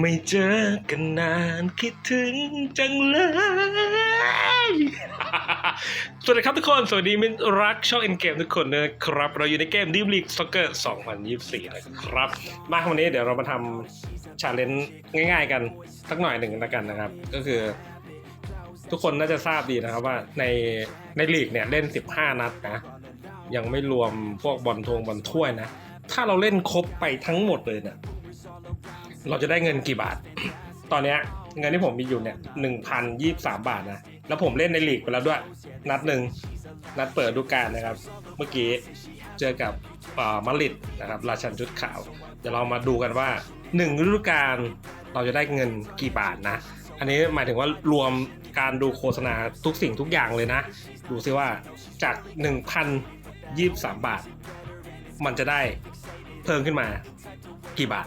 ไม่เจอกันนานคิดถึงจังเลย สวัสดีครับทุกคน สวัสดีมิตรรักช่องเอ็นเกมทุกคนนะครับ เราอยู่ในเกมดิฟลีกซ็อกเกอร์2024 นะครับ มาวันนี้เดี๋ยวเรามาทำชาเลนจ์ง่ายๆกันสักหน่อยหนึ่งแล้วกันนะครับ ก็คือ ทุกคนน่าจะทราบดีนะครับว่าในในลีกเนี่ยเล่น 15 นัดนะ ยังไม่รวมพวกบอลทงบอลถ้วยนะ ถ้าเราเล่นครบไปทั้งหมดเลยเนี่ย เราจะได้เงินกี่บาท ตอนเนี้ยเงินที่ผมมีอยู่เนี่ยหนึ่งพันยี่สามบาทนะ แล้วผมเล่นในลีกไปแล้วด้วย นัดหนึ่งนัดเปิดดูกาลนะครับ เมื่อกี้เจอกับมาริดนะครับ ราชันชุดขาว เดี๋ยวเรามาดูกันว่าหนึ่งฤดูกาลเราจะได้เงินกี่บาทนะ อันนี้หมายถึงว่ารวมการดูโฆษณาทุกสิ่งทุกอย่างเลยนะ ดูซิว่าจาก 1,023 บาท มันจะได้เพิ่มขึ้นมากี่บาท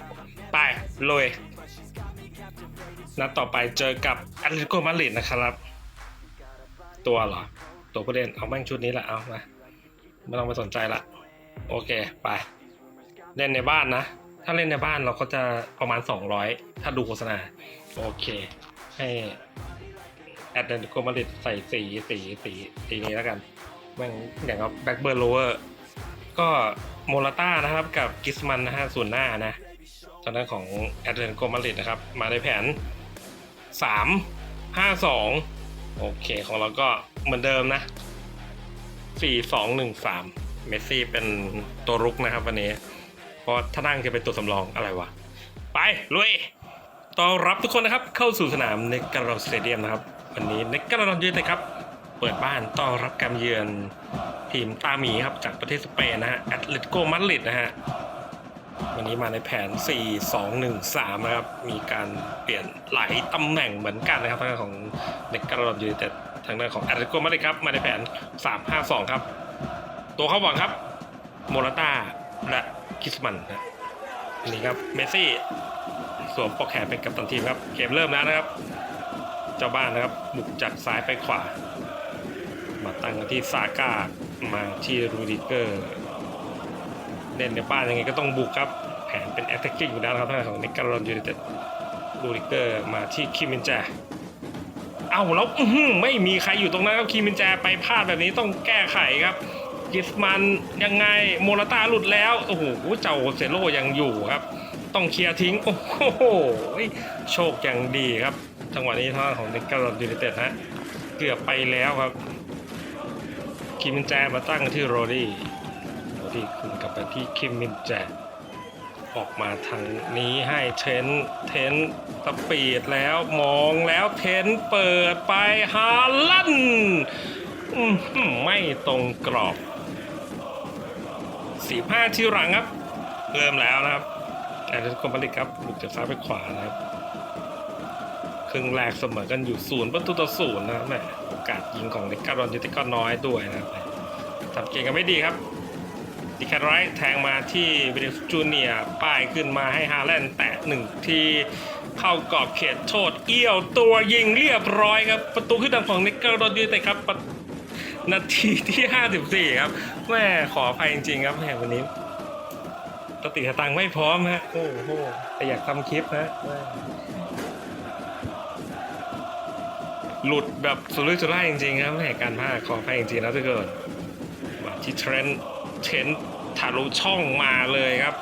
ไป ลยนัดต่อไปเจอกับแอตเลติโกมาดริดนะครับ ตัวเหรอ ตัวผู้เล่นเอาแม่งชุดนี้แหละเอามาไม่ต้องไปสนใจละ โอเค ไป เล่นในบ้านนะ ถ้าเล่นในบ้านเราก็จะประมาณ 200 ถ้าดูโฆษณา โอเค ให้แอตเลติโกมาดริดใส่สีสีสีสีนี้แล้วกันแม่งอย่างกับแบ็กเบิร์นโลเวอร์ก็โมราต้านะครับกับกิสมันนะฮะส่วนหน้านะ ตอนนั้นของแอตเลติโกมาดริดนะครับ มาในแผน 3 5 2 โอเค ของเราก็เหมือนเดิมนะ 4 2 1 3 เมสซี่เป็นตัวรุกนะครับวันนี้ เพราะถ้านั่งจะเป็นตัวสำรองอะไรวะ ไป ลุยต้อนรับทุกคนนะครับ เข้าสู่สนามเนการอนสเตเดียมนะครับ วันนี้เนการอนยูไนเต็ดครับ เปิดบ้านต้อนรับการเยือนทีมตาหมีครับจากประเทศสเปนนะฮะแอตเลติโกมาดริดนะฮะ วันนี้มาในแผน 4 2 1 3 นะครับ มีการเปลี่ยนหลายตำแหน่งเหมือนกันนะครับทางด้านของเนการอนยูไนเต็ดทางด้านของแอตเลติโกมาดริดครับ มาในแผน 3 5 2 ครับ ตัวเข้าหวังครับ โมราต้าและคิสมันนะอันนี้ครับ เมสซี่สวมปอกแขนเป็นกัปตันทีมครับ เกมเริ่มแล้วนะครับ เจ้าบ้านนะครับ บุกจากซ้ายไปขวา มาตั้งที่ซาก้ามาที่รูดิเกอร์ เล่นในบ้านยังไงก็ต้องบุกครับ แผนเป็นแอตแทกกิ้งอยู่แล้วนะครับทางด้านของนิการอนยูไนเต็ดรูดิเกอร์มาที่คิมินแจเอ้าแล้วไม่มีใครอยู่ตรงนั้นครับคิมินแจไปพลาดแบบนี้ต้องแก้ไขครับกิสมันยังไงโมราตาหลุดแล้วโอ้โหเจ้าเซโลยังอยู่ครับ ต้องเคลียร์ทิ้งโอ้โหโชคอย่างดีครับ จังหวะนี้ทางด้าของนิการอนยูไนเต็ดฮะเกือบไปแล้วครับคิมินแจมาตั้งที่โรดี้โรดี้คืน กลับไปที่คิมมินแจออกมาทางนี้ให้เทนเทนสปีดแล้วมองแล้วเทนเปิดไปฮาลันไม่ตรงกรอบสี่ห้าที่หลังครับ เริ่มแล้วนะครับแอตเลติโกมาดริดครับบุกจากซ้ายไปขวานะครับครึ่งแรกเสมอกันอยู่ศูนย์ประตูต่อศูนย์นะแหมโอกาสยิงของเด็กการอนยูไนต็ดก็น้อยด้วยนะครับทำเกมกันไม่ดีครับ ดิแคทไรท์แทงมาที่วินิสจูเนียป้ายขึ้นมาให้ฮาแลนด์แตะหนึ่งทีเข้ากรอบเขตโทษเอี้ยวตัวยิงเรียบร้อยครับ ประตูขึ้นนำของนิกเกอร์โดนยูไนเต็ดครับ นาทีที่ 54 ครับแม่ขออภัยจริง ๆ ครับแม่วันนี้สติสตังไม่พร้อมฮะโอ้โหแต่อยากทำคลิปนะหลุดแบบสุรุ่ยสุร่ายจริงๆครับแม่การพากย์ขออภัยจริงๆนะทุกคนมาที่เทรนต์ เทรนทะลุช่องมาเลยครับ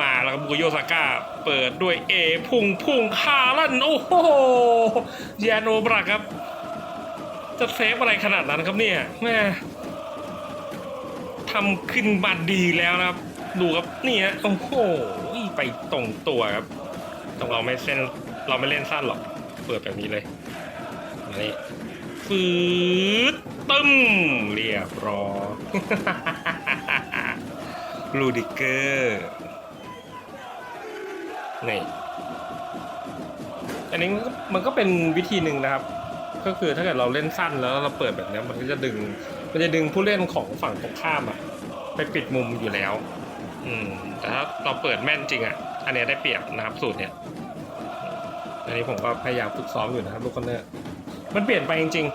มาแล้วครับบุโยซาก้าเปิดด้วยเอพุ่งพุ่งคาลันโอ้โหยาโนบรักครับ จะเซฟอะไรขนาดนั้นครับเนี่ยแม่ทำขึ้นบัตรดีแล้วนะครับ ดูครับนี่ฮะโอ้โหไปตรงตัวครับต้องเราไม่เส้นเราไม่เล่นสั้นหรอก เปิดแบบนี้เลยมานี่ฟืดตึ้มเรียบร้อย ลูดิเกอร์นี่อันนี้มันก็มันก็เป็นวิธีหนึ่งนะครับ ก็คือถ้าเกิดเราเล่นสั้นแล้วเราเปิดแบบเนี้ยมันก็จะดึง มันจะดึงผู้เล่นของฝั่งตรงข้ามอะไปปิดมุมอยู่แล้ว อืม แต่ถ้าเราเปิดแม่นจริงอะอันเนี้ยได้เปรียบนะครับสูตรเนี้ยอันนี้ผมก็พยายามฝึกซ้อมอยู่นะครับลูกคอนเนอร์มันเปลี่ยนไปจริง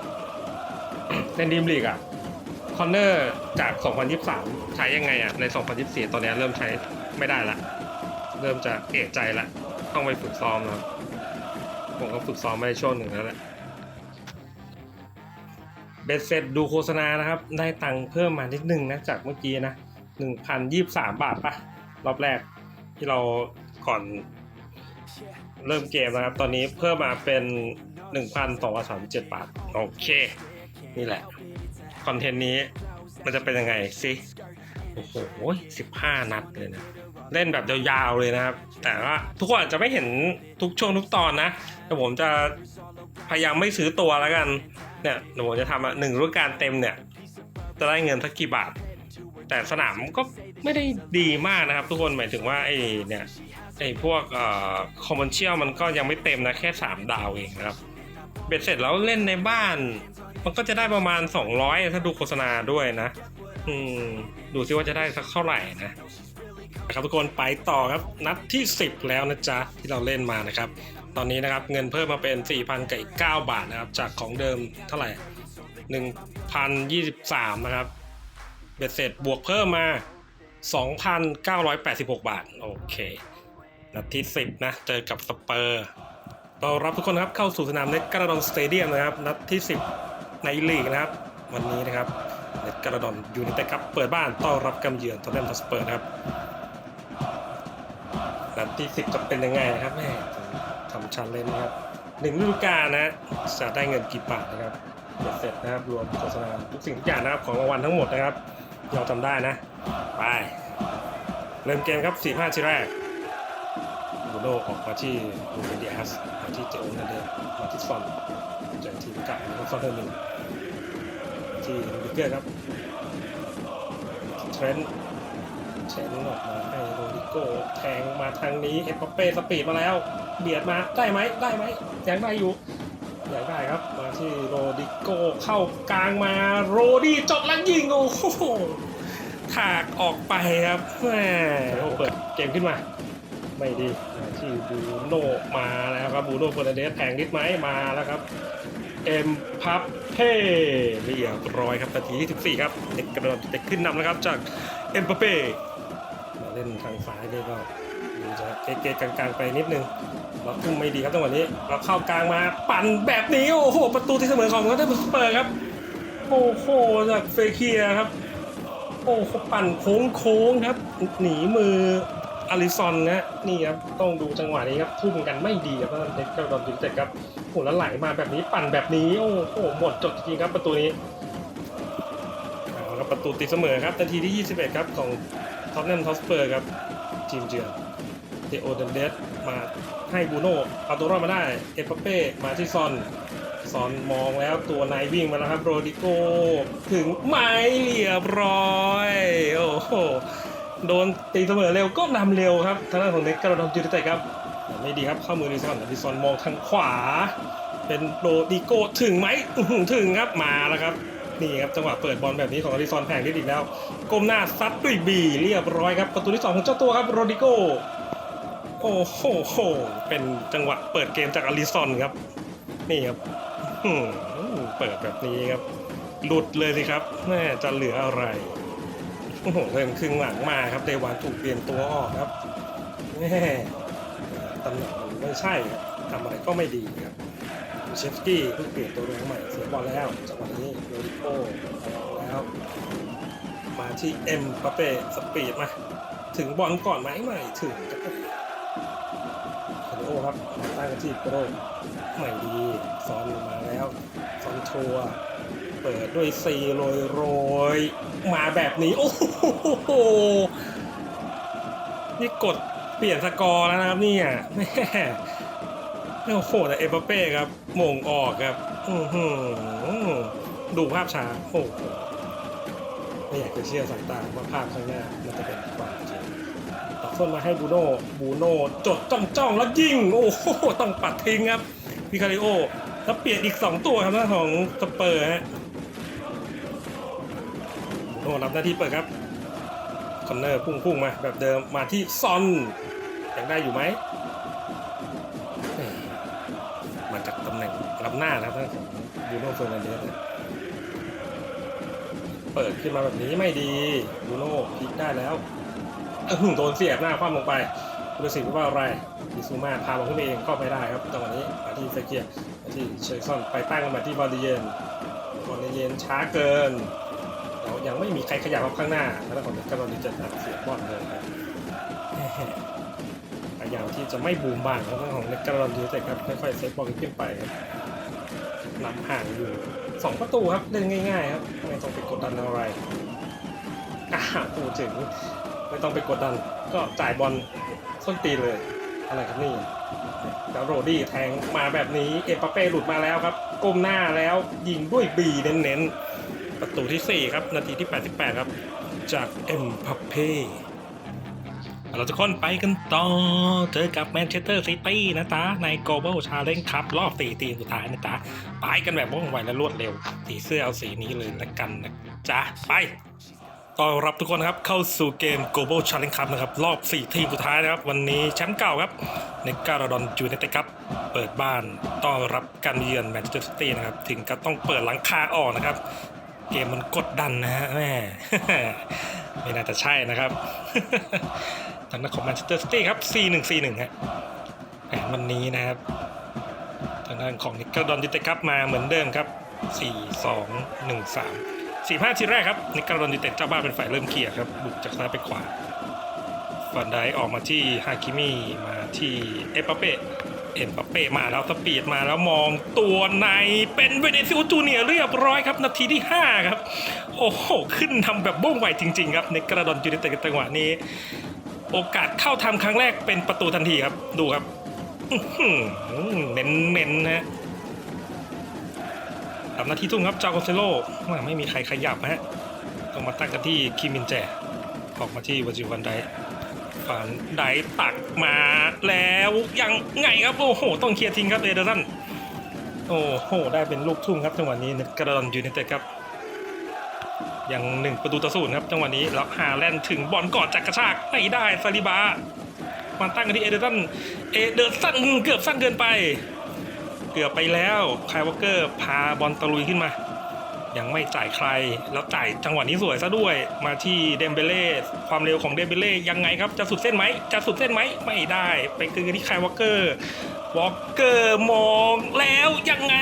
ๆในดีมลีกอะ คอนเนอร์จาก 2023 ใช้ยังไงอะใน 2024 ตอนนี้เริ่มใช้ไม่ได้ละ เริ่มจะเอะใจละ ต้องไปฝึกซ้อมนะครับผมก็ฝึกซ้อมมาในช่วงหนึ่งแล้วแหละ เบ็ดเสร็จดูโฆษณานะครับ ได้ตังค์เพิ่มมานิดนึงนะ จากเมื่อกี้นะหนึ่งพันยี่สามบาทปะรอบแรกที่เราก่อนเริ่มเกมนะครับ ตอนนี้เพิ่มมาเป็นหนึ่งพันสองร้อยสามสิบเจ็ดบาท โอเค นี่แหละ คอนเทนต์นี้มันจะเป็นยังไงสิโอ้โหสิบห้านัดเลยนะ เล่นแบบยาวๆเลยนะครับ แต่ว่าทุกคนอาจจะไม่เห็นทุกช่วงทุกตอนนะ แต่ผมจะพยายามไม่ซื้อตัวแล้วกัน เนี่ยเดี๋ยวผมจะทำอะหนึ่งฤดูกาลเต็มเนี่ย จะได้เงินสักกี่บาท แต่สนามก็ไม่ได้ดีมากนะครับ ทุกคนหมายถึงว่าไอ้เนี่ยไอ้พวกเอ่อคอมมอนเชียลมันก็ยังไม่เต็มนะแค่ 3 ดาวเองนะครับ เบ็ดเสร็จแล้วเล่นในบ้าน มันก็จะได้ประมาณ 200 ถ้าดูโฆษณาด้วยนะ อืม ดูซิว่าจะได้สักเท่าไหร่นะนะครับทุกคนไปต่อครับนัดที่ 10 แล้วนะจ๊ะ ที่เราเล่นมานะครับ ตอนนี้นะครับเงินเพิ่มมาเป็น 4,000กับอีก9บาทนะครับ จากของเดิมเท่าไหร่ 1,023 นะครับเบ็ดเสร็จบวกเพิ่มมา 2,986 บาท โอเค นัดที่ 10 นะ เจอกับสเปอร์ต้อนรับทุกคนครับเข้าสู่สนามเน็ตกระดอนสเตเดียมนะครับ นัดที่ 10 ในลีกนะครับ วันนี้นะครับเน็ตกระดอนยูไนเต็ดครับเปิดบ้านต้อนรับกำเยือนทอตแนมสเปอร์นะครับนัดที่สิบจะเป็นยังไงนะครับแม่ทำชันเลนนะครับหนึ่งฤดูกาลนะจะได้เงินกี่บาทนะครับเบ็ดเสร็จนะครับรวมโฆษณาทุกสิ่งทุกอย่างนะครับของรางวัลทั้งหมดนะครับที่เราทำได้นะ ไป เริ่มเกมครับสี่ห้าทีแรกบูโนออกมาที่ลูเบดิอัสมาที่เจโอนาเดมาที่ซอนเจอทีมกับซอนเทอร์มิน ที่ลูเกอร์ครับเทรนต์เชนออกมาให้โรดิโก้แทงมาทางนี้เอ็มบัปเป้สปีดมาแล้ว เบียดมาได้ไหมได้ไหมยังได้อยู่ยังได้ครับมาที่โรดิโก้เข้ากลางมาโรดี้จดแล้วยิงโอ้โหถากออกไปครับแหมโอ้เปิดเกมขึ้นมา ไม่ดีมาที่บูโนมาแล้วครับบูโนเฟอร์นเดสแทงนิดไหมมาแล้วครับ เอ็มพับเพ่เรียบร้อยครับนาทีที่ 14 ครับเด็กกระโดดเด็กขึ้นนำนะครับจากเอ็มพับเป้มาเล่นทางซ้ายนี่ก็จะเก๊ๆกลางๆไปนิดนึงเราทุ่มไม่ดีครับจังหวะนี้เราเข้ากลางมาปั่นแบบนี้โอ้โหประตูที่เสมอของก็ได้สเปอร์ครับโอ้โหจากเฟเคียครับ โอ้โหปั่นโค้งโค้งๆครับหนีมือ อลิซอนนะนี่ครับต้องดูจังหวะนี้ครับทุ่มกันไม่ดีครับเด็กกระโดดยิงเสร็ครับโอ้โหแล้วไหลมาแบบนี้ปั่นแบบนี้โอ้โหหมดจดจริงครับประตูนี้เอาครับประตูตีเสมอครับนาทีที่ 21 ครับของท็อตแนมทอสเปอร์ครับทีมเจือเทโอเดนเดสมาให้บูโน่เอาตัวรอดมาได้เอปเป้มาที่ซอนซอนมองแล้วตัวนายวิ่งมาแล้วครับโรดิโกถึงไม้เรียบร้อยโอ้โห โดนตีเสมอเร็วก็นำเร็วครับทางด้านของเน็กกระดอนจูดิเตครับไม่ดีครับเข้ามือดิซอนดิซอนมองทางขวา เป็นโรดิโกถึงไหมถึงครับมาแล้วครับนี่ครับจังหวะเปิดบอลแบบนี้ของอดิซอนแพงนิดอีกแล้วก้มหน้าซัดด้วยบีเรียบร้อยครับประตูที่สองของเจ้าตัวครับโรดิโกโอ้โหโหเป็นจังหวะเปิดเกมจากอลิซอนครับ นี่ครับเปิดแบบนี้ครับ หลุดเลยสิครับแม่จะเหลืออะไร โอ้โหเริ่มครึ่งหลังมาครับเดวานถูกเปลี่ยนตัวออกครับแม่ตำแหน่งมันไม่ใช่ครับทำอะไรก็ไม่ดีครับเชฟสกี้เพิ่งเปลี่ยนตัวแรงใหม่เสียบอลแล้วจังหวะนี้โรดิโก้แล้ว มาที่เอ็มปาเป้สปีดมา ถึงบอลก่อนไหมไม่ถึงครับคาริโอครับตั้งกันที่โปรใหม่ดี ซ้อนมาแล้ว ซ้อนทัวร์ เปิดด้วยซีโรยโรยมาแบบนี้ โอ้โห นี่กดเปลี่ยนสกอร์แล้วนะครับเนี่ยแม่โอ้โหแต่เอเปเป้ครับโมงออกครับอือหือดูภาพช้าโอ้ไม่อยากจะเชื่อสายตาว่าภาพข้างหน้ามันจะเป็นความจริงตัดส้นมาให้บูโน่บูโน่จดจ้องจ้องแล้วยิงโอ้โหต้องปัดทิ้งครับพิคาริโอแล้วเปลี่ยนอีก 2 ตัวครับหน้าของสเปอร์ฮะ บูโน่รับหน้าที่เปิดครับคอนเนอร์พุ่งพุ่งๆมาแบบเดิมมาที่ซอนยังได้อยู่ไหมมาจากตำแหน่งรับหน้านะครับของบูโน่เฟอร์นันเดสนะเปิดขึ้นมาแบบนี้ไม่ดีบูโน่พลิกได้แล้วโดนเสียบหน้าคว่ำลงไปคุณสิทธิ์ว่าอะไรมิซูมาพาบอลขึ้นไปเองก็ไม่ได้ครับจังหวะนี้มาที่เซเกียมาที่เชยซอนไปตั้งมาที่บอลเดเยนบอลเดเยนช้าเกิน แล้วยังไม่มีใครขยับมาข้างหน้าแล้วของกาบอลดิเจนครับเสียบอลเลยครับพยายามที่จะไม่บูมบ้างของของเนกการอนดิเจนครับค่อยๆเซฟบอลขึ้นไปครับนำห่างอยู่สองประตูครับเล่นง่าย ๆ ครับไม่ต้องไปกดดันอะไรอ่าพูดถึงไม่ต้องไปกดดัน ก็จ่ายบอลส้นตีเลยอะไรครับนี่แล้วโรดี้แทงมาแบบนี้เอปาเป้หลุดมาแล้วครับก้มหน้าแล้วยิงด้วยบีเน้นๆ ประตูที่ 4 ครับ นาทีที่ 88 ครับ จากเอ็มปาเป้เราจะค้นไปกันต่อ เจอกับแมนเชสเตอร์ซิตี้นะจ๊ะ ใน Global Challenge ครับ รอบ 4 ทีมสุดท้ายนะจ๊ะ ไปกันแบบว่องไวและรวดเร็ว สีเสื้อเอาสีนี้เลยละกันนะจ๊ะ ไปต้อนรับทุกคนครับเข้าสู่เกม Global Challenge Cup นะครับ รอบ 4 ทีมสุดท้ายนะครับ วันนี้แชมป์เก่าครับในการาดอนจูเนเต็ดครับ เปิดบ้านต้อนรับการเยือนแมนเชสเตอร์ซิตี้นะครับ ถึงก็ต้องเปิดหลังคาออกนะครับ เกมมันกดดันนะฮะแม่ไม่น่าจะใช่นะครับทางด้านของแมนเชสเตอร์ซิตี้ครับ 4-1-4-1ฮะแผนวันนี้นะครับทางด้านของนิกเกิลดอนยูเต็ดครับมาเหมือนเดิมครับ 4-2-1-3 4-5ทีแรกครับนิกเกิลดอนยูเต็ดเจ้าบ้านเป็นฝ่ายเริ่มเคลียร์ครับบุกจากซ้ายไปขวาฟันไดออกมาที่ฮาคิมิมาที่เอปปาเป้ เอ็มปัปเป้มาแล้วสปีดมาแล้วมองตัวในเป็นเวเนซิโอจูเนียเรียบร้อยครับ นาทีที่ 5 ครับ โอ้โห ขึ้นทำแบบบ้งไวจริง ๆ ครับ ในกระดอนยูเนเต็ดจังหวะนี้ โอกาสเข้าทำครั้งแรกเป็นประตูทันทีครับ ดูครับอื้อหือเน้นๆนะทำหน้าที่ทุ่งครับจาโกเซโลว่ไม่มีใครขยับฮะต้องมาตั้งกันที่คิมินแจออกมาที่วาจิวันได ฝันไดตักมาแล้วยังไงครับโอ้โห ต้องเคลียร์ทิ้งครับเอเดอร์สันโอ้โห ได้เป็นลูกทุ่งครับจังหวะนี้กระดอนยูไนเต็ดครับยังหนึ่งประตูต่อศูนย์ครับจังหวะนี้แล้วฮาแลนด์ถึงบอลก่อนจากกระชากไม่ได้ซาลิบามาตั้งกันที่เอเดอร์สันเอเดอร์สันเกือบสั้นเกินไป เกือบไปแล้วคายวอเกอร์พาบอลตะลุยขึ้นมา ยังไม่จ่ายใคร แล้วจ่ายจังหวะนี้สวยซะด้วย มาที่เดมเบเล่ความเร็วของเดมเบเล่ยังไงครับ จะสุดเส้นไหมจะสุดเส้นไหมไม่ได้ ไปคือที่คายวอลเกอร์วอลเกอร์มองแล้วยังไง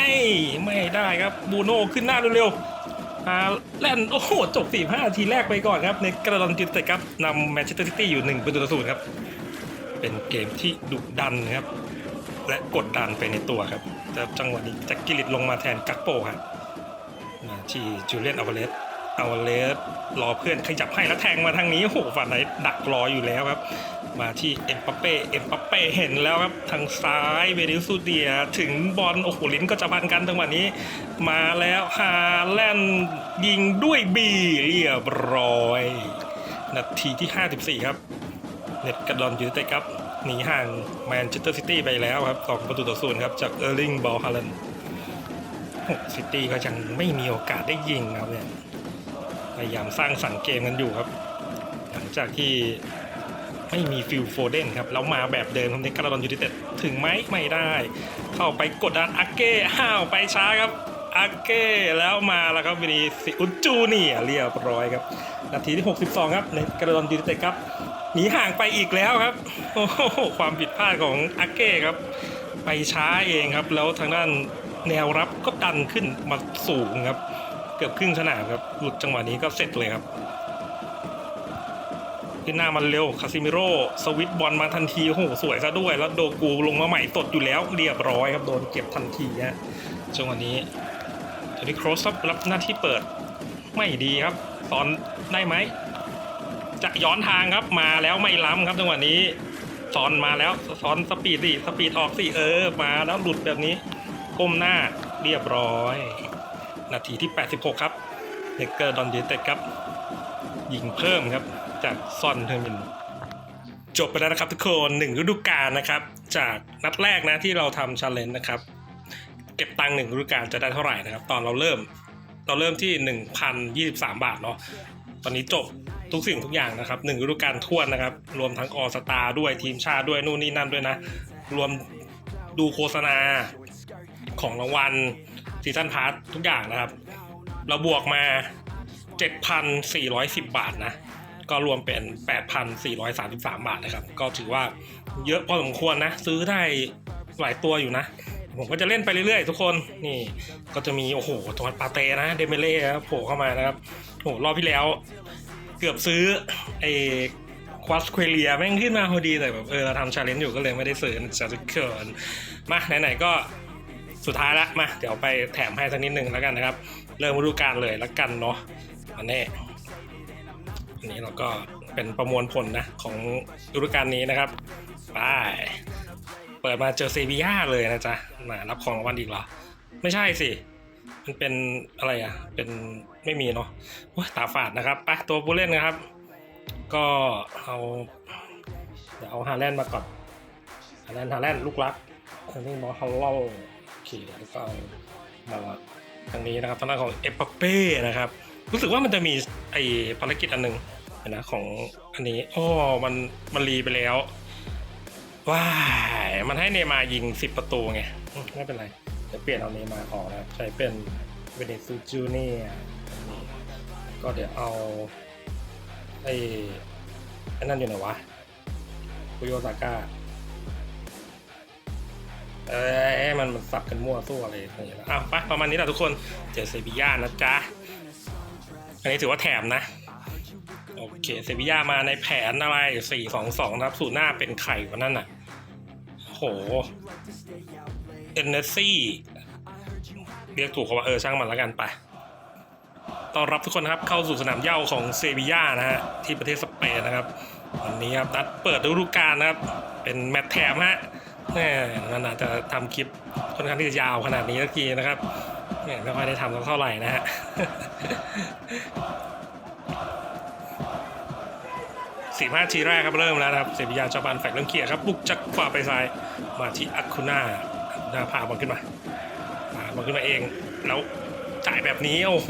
ไม่ได้ครับบูโน่ขึ้นหน้าเร็วๆอาแลนด์โอ้โห จบ 45 ทีแรกไปก่อนครับ ในกระดอนจิตเตะครับนำแมนเชสเตอร์ซิตี้อยู่ 1 ประตูต่อศูนย์ครับ เป็นเกมที่ดุดันครับ และกดดันไปในตัวครับ แต่จังหวะนี้แจ็คกิลิตลงมาแทนกักโปครับ ที่จูเลียนอเวเลสอเวเลสรอเพื่อนขยับให้แล้วแทงมาทางนี้โอ้โหฝันไหนดักรออยู่แล้วครับ มาที่เอ็มปัปเป้เอ็มปัปเป้เห็นแล้วครับ ทางซ้ายเวนิสูเดีย ถึงบอลโอ้โหลิ้นก็จะพันกันจังหวะนี้ มาแล้วฮาแลนยิงด้วยบีเรียบร้อย นาทีที่ 54 ครับ เน็ตกระดอนยูไนเต็ดครับหนีห่างแมนเชสเตอร์ซิตี้ไปแล้วครับสองประตูต่อศูนย์ครับจากเออร์ลิงบอลฮาแลนด์ ซิตี้ก็ยังไม่มีโอกาสได้ยิงครับเนี่ยพยายามสร้างสรรค์เกมกันอยู่ครับ หลังจากที่ไม่มีฟิลโฟเดนครับแล้วมาแบบเดิมครับในกระดอนยูไนเต็ดถึงไหมไม่ได้ เข้าไปกดดันอาเก้ห้าวไปช้าครับอาเก้แล้วมาแล้วครับวินีสิอุจจูเนียเรียบร้อยครับนาทีที่ 62 ครับในกระดอนยูไนเต็ดครับหนีห่างไปอีกแล้วครับโอ้โหความผิดพลาดของอาเก้ครับ ไปช้าเองครับ แล้วทางด้าน แนวรับก็ดันขึ้นมาสูงครับ เกือบครึ่งสนามครับ หลุดจังหวะนี้ก็เสร็จเลยครับขึ้นหน้ามันเร็วคาซิมิโร่สวิตบอลมาทันทีโอ้โหสวยซะด้วย แล้วโดกูลงมาใหม่ตดอยู่แล้วเรียบร้อยครับโดนเก็บทันทีฮะจังหวะนี้โทนี่โครสรับรับหน้าที่เปิดไม่ดีครับตอนได้ไหมจะย้อนทางครับมาแล้วไม่ล้ำครับจังหวะนี้ซอนมาแล้วซอนสปีดสิสปีดออกสิเออมาแล้วหลุดแบบนี้ ก้มหน้าเรียบร้อย นาทีที่ 86 ครับเนกเกอร์ดอนเดเต็ดครับ ยิงเพิ่มครับ จากซอนเทอร์มิน จบไปแล้วนะครับทุกคนหนึ่งฤดูกาลนะครับ จากนัดแรกนะที่เราทำชาเลนจ์นะครับ เก็บตังค์หนึ่งฤดูกาลจะได้เท่าไหร่นะครับ ตอนเราเริ่มเราเริ่มที่ 1,023 บาทเนาะตอนนี้จบทุกสิ่งทุกอย่างนะครับหนึ่งฤดูกาลทั่วนนะครับ รวมทั้งออสตาด้วยทีมชาติด้วยนู่นนี่นั่นด้วยนะ รวมดูโฆษณา ของรางวัลซีซั่นพาร์ททุกอย่างนะครับ เราบวกมา 7,410 บาทนะ ก็รวมเป็น 8,433 บาทนะครับ ก็ถือว่าเยอะพอสมควรนะ ซื้อได้หลายตัวอยู่นะ ผมก็จะเล่นไปเรื่อยๆ ทุกคนนี่ก็จะมี โอ้โหจังหวัดปาเตนะเดเมเล่ครับโผล่เข้ามานะครับโอ้โหรอบที่แล้ว เกือบซื้อไอ้ควอสเควเลียแม่งขึ้นมาพอดีแต่แบบเออเราทำชาเลนจ์อยู่ก็เลยไม่ได้ซื้อจะทุกคนมาไหนๆก็ สุดท้ายละมาเดี๋ยวไปแถมให้สักนิดนึงแล้วกันนะครับ เริ่มฤดูกาลเลยแล้วกันเนาะอันนี้อันนี้เราก็เป็นประมวลผลนะของฤดูกาลนี้นะครับไปเปิดมาเจอเซบีย่าเลยนะจ๊ะมารับของรางวัลอีกเหรอ ไม่ใช่สิ มันเป็นอะไรอะ เป็นไม่มีเนาะตาฝาดนะครับไปตัวผู้เล่นนะครับ ก็เอาเดี๋ยวเอาฮาแลนด์มาก่อนฮาแลนด์ฮาแลนด์ลูกรักอันนี้มอฮัลโลโอเคแล้ วก็เอามาทางนี้นะครับทางด้านของเอปเป้นะครับ รู้สึกว่ามันจะมีไอ้ภารกิจอันหนึ่งนะของอันนี้อ๋อมันมันรีไปแล้วว้ายมันให้เนยมายิงสิบประตูไงไม่เป็นไรเดี๋ยวเปลี่ยนเอาเนมาออกนะใช้เป็นเวเนซูจูเนียก็เดี๋ยวเอาไอ้นั่นอยู่ไหนวะคุโยซาก้า เอ้ยมันมันสับกันมั่วสู้อะไรอย่างเงี้ยอ้าวไปประมาณนี้แหละทุกคนเจอเซบีย่านะจ๊ะอันนี้ถือว่าแถมนะโอเคเซบีย่ามาในแผนอะไร4 2 2นะครับสูตรหน้าเป็นไข่กว่านั่นน่ะโหเอนเนสซี่เรียกถูกเขาว่าเออช่างมันแล้วกันไปต้อนรับทุกคนนะครับเข้าสู่สนามเย้าของเซบีย่านะฮะที่ประเทศสเปนนะครับวันนี้ครับนัดเปิดฤดูกาลนะครับ เป็นแมตช์แถมฮะ แหมมันอาจจะทำคลิปค่อนข้างที่จะยาวขนาดนี้สักทีนะครับไม่ค่อยได้ทำสักเท่าไหร่นะฮะสี่ห้าทีแรกครับเริ่มแล้วครับเซบียาจอบันแฝงเริ่มเขี่ยครับบุกจากขวาไปซ้ายมาที่อาคูน่าน้าพาบอลขึ้นมาพาบอลขึ้นมาเอง แล้วจ่ายแบบนี้โอ้โห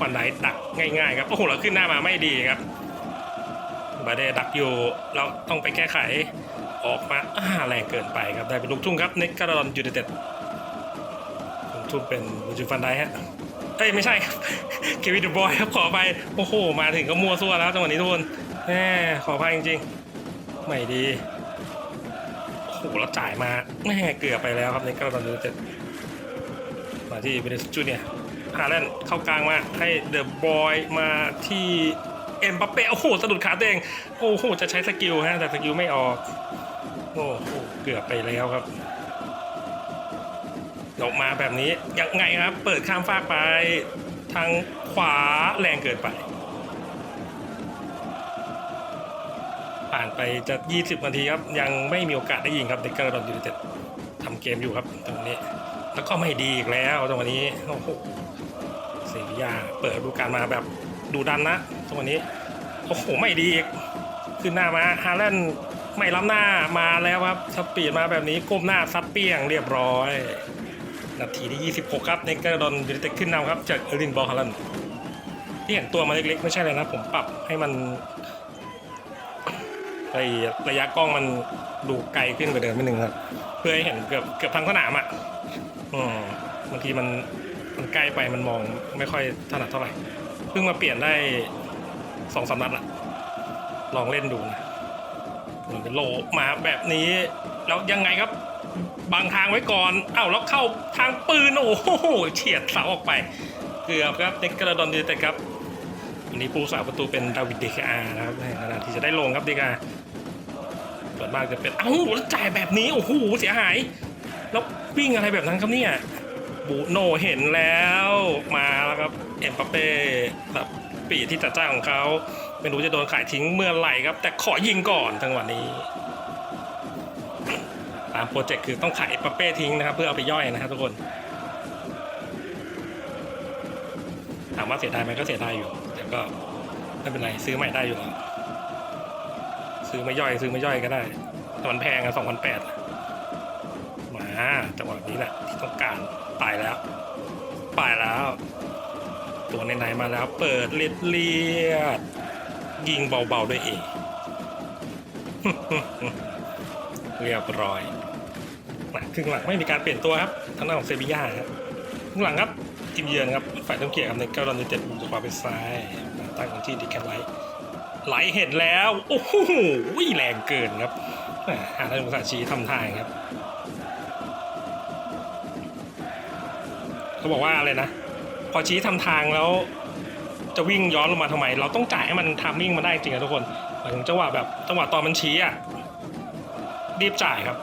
ฟันไดดักง่ายๆครับโอ้โหเราขึ้นหน้ามาไม่ดีครับบาเดดักอยู่เราต้องไปแก้ไข ออกมาอ่าแรงเกินไปครับได้เป็นลูกทุ่งครับเน็กการ์ดอนยูไนเต็ดลูกทุ่งเป็นบูจูฟันไดฮะเอ้ยไม่ใช่ครับเควินเดอะบอยครับขอไปโอ้โหมาถึงก็มัวซั่วแล้วจังหวะนี้ทุกคนแหมขอไปจริงๆไม่ดีโอ้โหแล้วจ่ายมาแม่เกือบไปแล้วครับในกระดานยูไนเต็ดมาที่เบเนสจูเนียฮาแลนด์เข้ากลางมาให้เดอะบอยมาที่เอ็มบัปเป้โอ้โหสะดุดขาตัวเอง โอ้โห จะใช้สกิลฮะ แต่สกิลไม่ออก โอ้โหเกือบไปแล้วครับออกมาแบบนี้ยังไงครับ เปิดข้ามฟากไป ทางขวาแรงเกินไป ผ่านไปจะ 20 นาทีครับ ยังไม่มีโอกาสได้ยิงครับเด็กกระดอนยูไนเต็ดทำเกมอยู่ครับตรงนี้ แล้วก็ไม่ดีอีกแล้วตรงนี้โอ้โหเซียาเปิดดูกาลมาแบบดูดันนะตรงนี้โอ้โหไม่ดีอีกขึ้นหน้ามาฮาแลนด์ ไม่ล้ำหน้ามาแล้วครับสปีดมาแบบนี้ก้มหน้าซัดเปี้ยงเรียบร้อย นาทีที่ 26 ครับเนกเกอร์ดอนยูไนเต็ดขึ้นนำครับ จากเอรินบอลฮาลันที่เห็นตัวมันเล็กๆ ไม่ใช่เลยนะ ผมปรับให้มันไอระยะกล้องมันดูไกลขึ้นกว่าเดิมนิดนึงครับ เพื่อให้เห็นเกือบเกือบทั้งสนามอะอืมบางทีมันมันใกล้ไปมันมองไม่ค่อยถนัดเท่าไหร่ เพิ่งมาเปลี่ยนได้สองสามนัดละลองเล่นดูนะ มันเป็นโลมาแบบนี้ แล้วยังไงครับ บางทางไว้ก่อนเอ้าแล้วเข้าทางปืน โอ้โหเฉียดเสาออกไป เกือบครับเด็กกระดอนดีแต่ครับวันนี้ผู้สาประตูเป็นดาวิดเดคอานะครับในขณะที่จะได้ลงครับเดคอาส่วนมากจะเป็นเอ้าแล้วจ่ายแบบนี้ โอ้โหเสียหาย แล้ววิ่งอะไรแบบนั้นครับเนี่ยบูโนเห็นแล้วมาแล้วครับเอ็มปัปเป้แบบปีที่จัดจ้างของเขา ไม่รู้จะโดนขายทิ้งเมื่อไหร่ครับ แต่ขอยิงก่อนจังหวะนี้ตามโปรเจกต์คือต้องขายปัปเป้ทิ้งนะครับ เพื่อเอาไปย่อยนะครับทุกคน ถามว่าเสียดายไหมก็เสียดายอยู่ แต่ก็ไม่เป็นไรซื้อใหม่ได้อยู่แล้วซื้อไม่ย่อยซื้อไม่ย่อยก็ได้แต่มันแพงอะสองพันแปดมาจังหวะนี้แหละที่ต้องการไปแล้วไปแล้ว ตัวในๆมาแล้ว เปิดเลียดเลียด ยิงเบาๆด้วยเองเรียบร้อยมาครึ่งหลังไม่มีการเปลี่ยนตัวครับทางด้านของเซบีย่าครับครึ่งหลังครับทีมเยือนครับฝ่ายต้องเกียร์ครับในเก้าดอนเต็ดมุมขวาไปซ้ายตั้งที่ดีแคปไลท์ไหลเห็นแล้วโอ้โหแรงเกินครับหมหาได้ภาษาชีทำทางครับเขาบอกว่าอะไรนะ พอชี้ทำทางแล้ว จะวิ่งย้อนลงมาทำไม เราต้องจ่ายให้มันทามมิ่งมาได้จริงนะทุกคนหมายถึงจังหวะแบบจังหวะตอนมันชี้อะรีบจ่ายครับ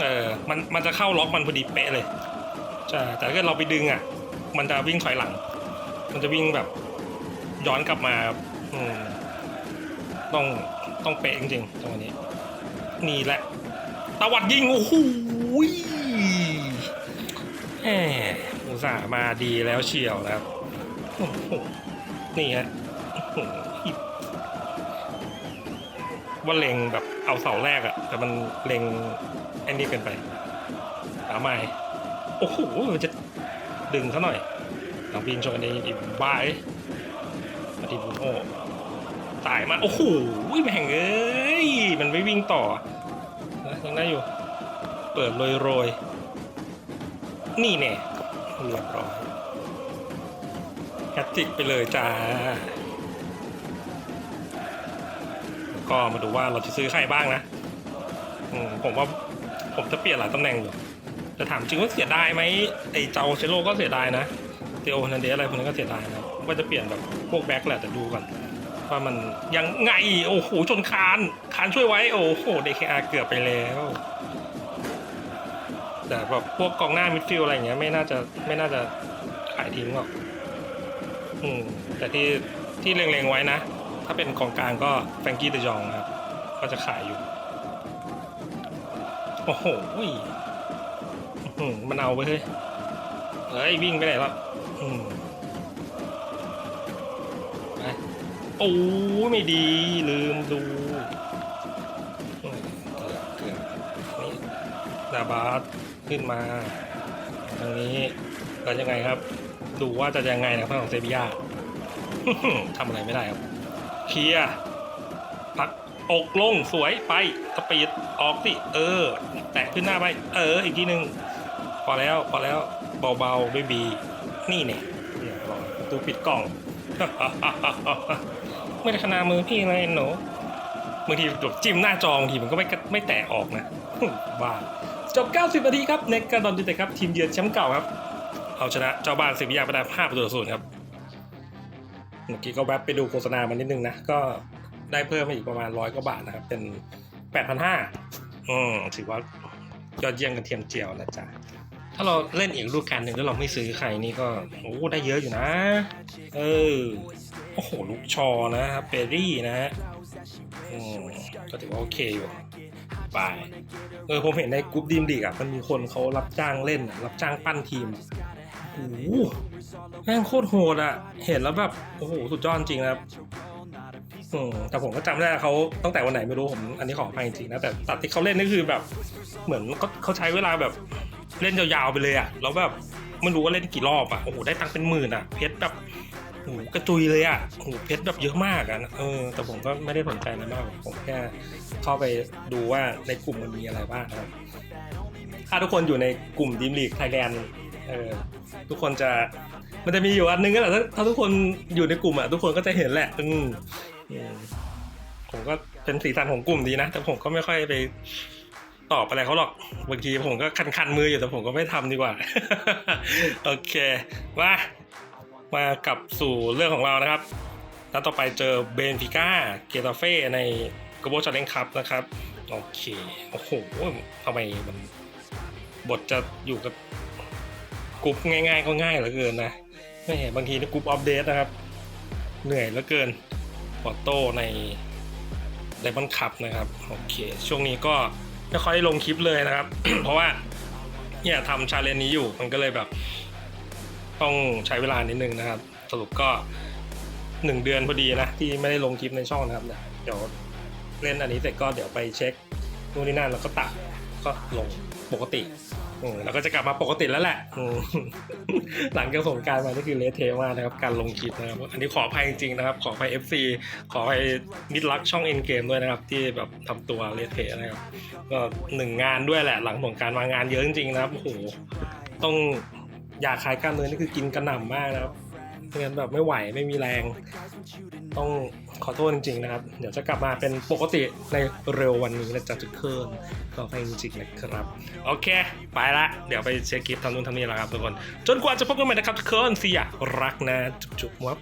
เออมันมันจะเข้าล็อกมันพอดีเป๊ะเลยใช่แต่ถ้าเกิดเราไปดึงอะมันจะวิ่งถอยหลัง มันจะวิ่งแบบย้อนกลับมาครับอืมต้องต้องเป๊ะจริงๆจังหวะนี้ นี่แหละตะวัดยิงโอ้โหแหมอุตส่าห์มาดีแล้วเชียวนะครับโอ้โห นี่ฮะว่าเล็งแบบเอาเสาแรกอะแต่มันเล็งไอ้นี่เกินไปหาไม่โอ้โหมันจะดึงซะหน่อยหลังปีนชนในอีกบายมาทีบุโอตายมาโอ้โหแม่งเอ้ยมันไม่วิ่งต่อนะยังได้อยู่ เปิดโรยโรยนี่แน่เรียบร้อย แฮตติกไปเลยจ้าก็มาดูว่าเราจะซื้อใครบ้างนะผมว่าผมจะเปลี่ยนหลายตำแหน่งอยู่แต่ถามจริงว่าเสียดายไหมไอ้เจ้าเชโลก็เสียดายนะเตโอนันเดสอะไรพวกนั้นก็เสียดายนะว่าจะเปลี่ยนแบบพวกแบ็คแหละแต่ดูก่อนว่ามันยังไงโอ้โหชนคานคานช่วยไว้โอ้โหเดคอาเกือบไปแล้ว แต่แบบพวกกองหน้ามิดฟิลอะไรอย่างเงี้ยไม่น่าจะไม่น่าจะขายทิ้งหรอก อืมแต่ที่ที่เล็งๆไว้นะ ถ้าเป็นกองกลางก็แฟรงกี้เดจองครับ ก็จะขายอยู่ โอ้โหอื้อหือมันเอาไปเฮ้ยเฮ้ยวิ่งไปไหนล้วอืมไปโอ้ยไม่ดีลืมดูอืมเกือบเกือบนี่นาบาสขึ้นมา ทางนี้แล้วยังไงครับ ดูว่าจะยังไงนะครับทางของเซบียาทำอะไรไม่ได้ครับ เคลียร์พักอกลงสวยไปสปีดออกสิเออ แตะขึ้นหน้าไป เออ อีกทีหนึ่งพอแล้วพอแล้วเบาๆเบบีนี่เนี่ยตูปิดกล่อง ไม่ได้ขนามือพี่เลยหนูบางทีแบบจิ้มหน้าจอบางทีมันก็ไม่ไม่แตะออกนะบ้าจบ 90 นาทีครับ ในการดอนยูไนเตครับ ทีมเยือนแชมป์เก่าครับ เอาชนะเจ้าบ้านเซบียาไปได้5ประตูต่อศูนย์ครับ เมื่อกี้ก็แวบไปดูโฆษณามานิดนึงนะ ก็ได้เพิ่มมาอีกประมาณร้อยกว่าบาทนะครับ เป็นแปดพันห้าอืมถือว่ายอดเยี่ยมกันเทียมเจียวนะจ๊ะ ถ้าเราเล่นอีกรูปการหนึ่งแล้วเราไม่ซื้อใครนี่ก็โอ้ได้เยอะอยู่นะ เออ โอ้โห ลูกชอนะครับเปรี่นะฮะอืมก็ถือว่าโอเคอยู่ไปเออผมเห็นในกรุ๊ปดีมดีอะมันมีคนเขารับจ้างเล่น รับจ้างปั้นทีม โอ้โหแม่งโคตรโหดอะเห็นแล้วแบบโอ้โหสุดยอดจริงนะครับอืมแต่ผมก็จำได้เขาตั้งแต่วันไหนไม่รู้ผมอันนี้ขออภัยจริงนะแต่ตัดที่เขาเล่นนี่คือแบบ เหมือนเขาเขาใช้เวลาแบบเล่นยาวๆไปเลยอะแล้วแบบไม่รู้ว่าเล่นกี่รอบอะโอ้โหได้ตังค์เป็นหมื่นอะเพชรแบบโอ้โหกระจุยเลยอะโอ้โหเพชรแบบเยอะมากอะเออ แต่ผมก็ไม่ได้สนใจอะมากผมแค่เข้าไปดูว่าในกลุ่มมันมีอะไรบ้างครับถ้าทุกคนอยู่ในกลุ่มดีมลีกไทยแลนด์ เออทุกคนจะมันจะมีอยู่อันนึงก็แหละถ้าถ้าทุกคนอยู่ในกลุ่มอะทุกคนก็จะเห็นแหละ อืมอืมผมก็เป็นสีสันของกลุ่มดีนะแต่ผมก็ไม่ค่อยไปตอบอะไรเขาหรอกบางทีผมก็คันคันมืออยู่แต่ผมก็ไม่ทำดีกว่า โอเคมามากลับสู่เรื่องของเรานะครับแล้วต่อไปเจอเบนฟิก้าเกตาเฟ่ในกระโบชาเลนคัพนะครับ โอเค โอ้โหทำไมมันบทจะอยู่กับ กรุ๊ปง่าย ๆ ก็ง่ายเหลือเกินนะไม่บางทีในกรุ๊ปอัปเดตนะครับ เหนื่อยเหลือเกินออโต้ในไดมอนคัพนะครับโอเคช่วงนี้ก็ไม่ค่อยลงคลิปเลยนะครับ เพราะว่าเนี่ยทำชาเลนจ์นี้อยู่มันก็เลยแบบ ต้องใช้เวลานิดนึงนะครับ สรุปก็หนึ่งเดือนพอดีนะ ที่ไม่ได้ลงคลิปในช่องนะครับเนี่ยเดี๋ยวเล่นอันนี้เสร็จก็เดี๋ยวไปเช็คนู่นนี่นั่นแล้วก็ตัดก็ลงปกติ อืมแล้วก็จะกลับมาปกติแล้วแหละ หลังจากสงการมานี่คือเละเทมากนะครับ การลงคลิปนะครับ อันนี้ขออภัยจริงๆนะครับ ขออภัย FC ขออภัยมิดลักช่องเอ็นเกมด้วยนะครับ ที่แบบทำตัวเละเทนะครับ ก็หนึ่งงานด้วยแหละ หลังสงการมางานเยอะจริงๆนะครับโอ้โหต้องอยากขายกล้ามเนื้อนี่คือกินกระหน่ำมากนะครับ ไม่งั้นแบบไม่ไหวไม่มีแรง ต้องขอโทษจริงๆนะครับ เดี๋ยวจะกลับมาเป็นปกติในเร็ววันนี้นะจ๊ะทุกคนขอไปจริงๆนะครับ โอเค ไปละ เดี๋ยวไปเช็คคลิปทำนู่นทำนี่แล้วครับทุกคน จนกว่าจะพบกันใหม่นะครับทุกคนเสียรักนะ จุ๊บๆวับ